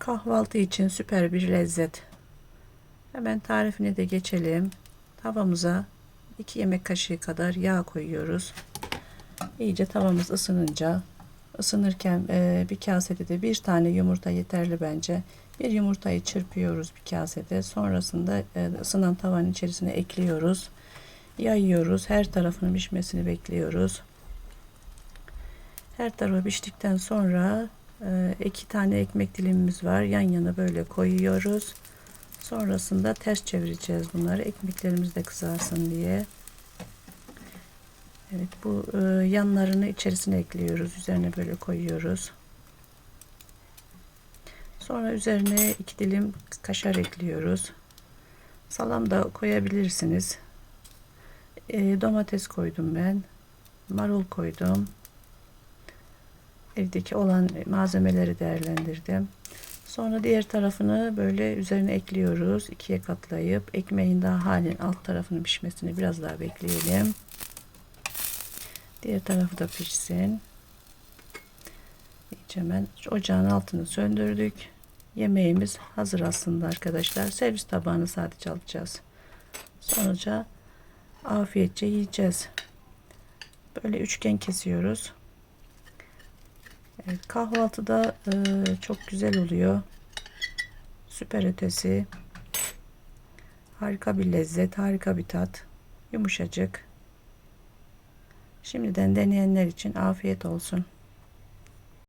Kahvaltı için süper bir lezzet. Hemen tarifine de geçelim. Tavamıza 2 yemek kaşığı kadar yağ koyuyoruz. İyice tavamız ısınınca ısınırken e, bir kasede de bir tane yumurta yeterli bence. Bir yumurtayı çırpıyoruz bir kasede. Sonrasında e, ısınan tavanın içerisine ekliyoruz. Yayıyoruz. Her tarafının pişmesini bekliyoruz. Her tarafı piştikten sonra e, iki tane ekmek dilimimiz var. Yan yana böyle koyuyoruz. Sonrasında ters çevireceğiz bunları. Ekmeklerimiz de kızarsın diye. Evet bu e, yanlarını içerisine ekliyoruz. Üzerine böyle koyuyoruz. Sonra üzerine iki dilim kaşar ekliyoruz. Salam da koyabilirsiniz. E, domates koydum ben. Marul koydum. Evdeki olan malzemeleri değerlendirdim. Sonra diğer tarafını böyle üzerine ekliyoruz. ikiye katlayıp ekmeğin daha halen alt tarafının pişmesini biraz daha bekleyelim. Diğer tarafı da pişsin. İyice hemen ocağın altını söndürdük. Yemeğimiz hazır aslında arkadaşlar. Servis tabağını sadece alacağız. Sonuca afiyetçe yiyeceğiz. Böyle üçgen kesiyoruz. Kahvaltıda e, çok güzel oluyor. Süper ötesi. Harika bir lezzet, harika bir tat. Yumuşacık. Şimdiden deneyenler için afiyet olsun.